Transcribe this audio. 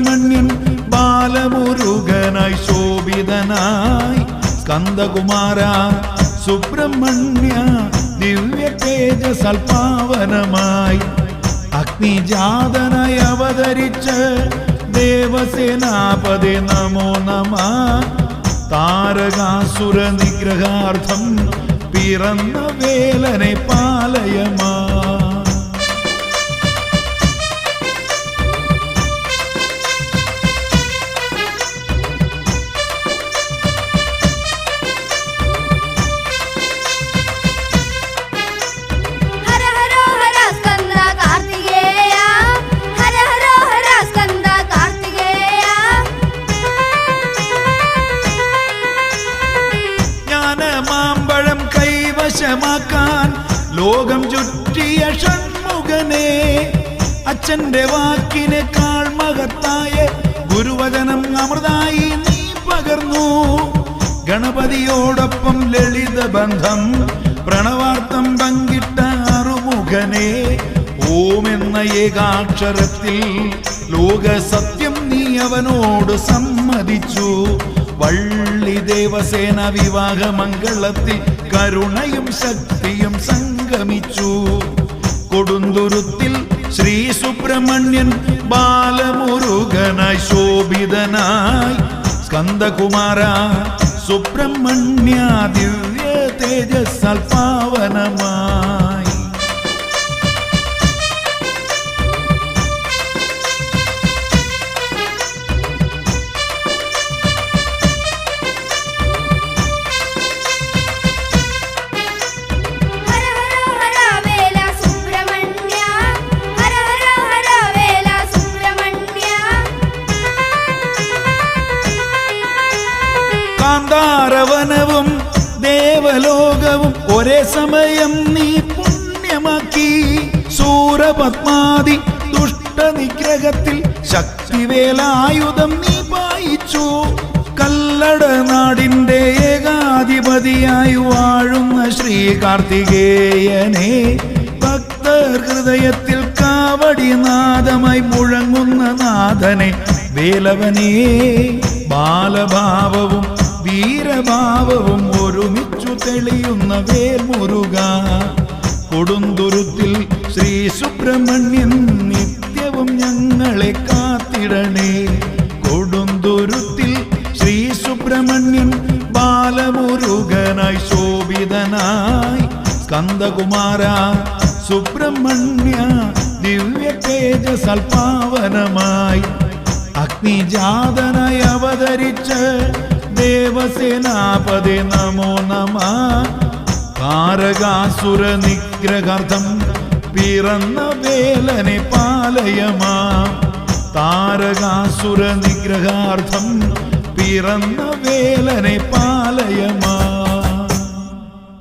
സുബ്രഹ്മണ്യൻ ബാലമുരുകനായി ശോഭിതനായി സ്കന്ദകുമാര സുബ്രഹ്മണ്യ ദിവ്യ തേജസൽ പാവനമായി അഗ്നിജാതനായി അവതരിച്ച് ദേവസേനാപതി നമോ നമ. താരകാസുര നിഗ്രഹാർത്ഥം പിറന്ന വേലനെ പാലയമാ. കൈവശമാക്കാൻ ലോകം ചുറ്റിയ ഷൺമുഖനെ അച്ഛന്റെ വാക്കിനേക്കാൾ മഹത്തായ ഗുരുവചനം അമൃതായി നീ പകർന്നു. ഗണപതിയോടൊപ്പം ലളിത ബന്ധം പ്രണവാർത്ഥം പങ്കിട്ട അറുമുഖനെ ഓം എന്ന ഏകാക്ഷരത്തിൽ ലോക സത്യം നീ അവനോട് സമ്മതിച്ചു. വള്ളി ദേവസേന വിവാഹ മംഗളത്തിൽ കരുണയും ശക്തിയും സംഗമിച്ചു. കൊടുന്തുരുത്തിൽ ശ്രീ സുബ്രഹ്മണ്യൻ ബാലമുരുകനായി ശോഭിതനായി. സ്കന്ദകുമാര സുബ്രഹ്മണ്യ ദേവലോകവും ഒരേ സമയം നീ പുണ്യമാക്കി. സൂരപത്മാതി ദുഷ്ടനിഗ്രഹത്തിൽ ശക്തിവേലായുധം നീ പായിച്ചു കല്ലട നാടിന്റെ ഏകാധിപതിയായി വാഴുന്ന ശ്രീ കാർത്തികേയനെ ഭക്തർ ഹൃദയത്തിൽ കാവടി നാദമായി മുഴങ്ങുന്ന നാഥനെ വേലവനേ ബാലഭാവവും വീരഭാവവും ഒരുമിച്ചു തെളിയുന്ന വേൽമുരുക കൊടുന്തുരുത്തിൽ ശ്രീ സുബ്രഹ്മണ്യൻ നിത്യവും ഞങ്ങളെ കാത്തിടണേ. കൊടുന്തുരുത്തിൽ ശ്രീ സുബ്രഹ്മണ്യൻ ബാലമുരുകനായി ശോഭിതനായി. സ്കന്ദകുമാര സുബ്രഹ്മണ്യ ദിവ്യ തേജസാൽ പാവനമായി അഗ്നിജാതനായി അവതരിച്ച് ദേവസേനാപതി നമോ നമ. താരകാസുര നിഗ്രഹാർത്ഥം പിറന്ന വേലനെ പാലയമാ. താരകാസുര നിഗ്രഹാർത്ഥം പിറന്ന വേലനെ പാലയമാ.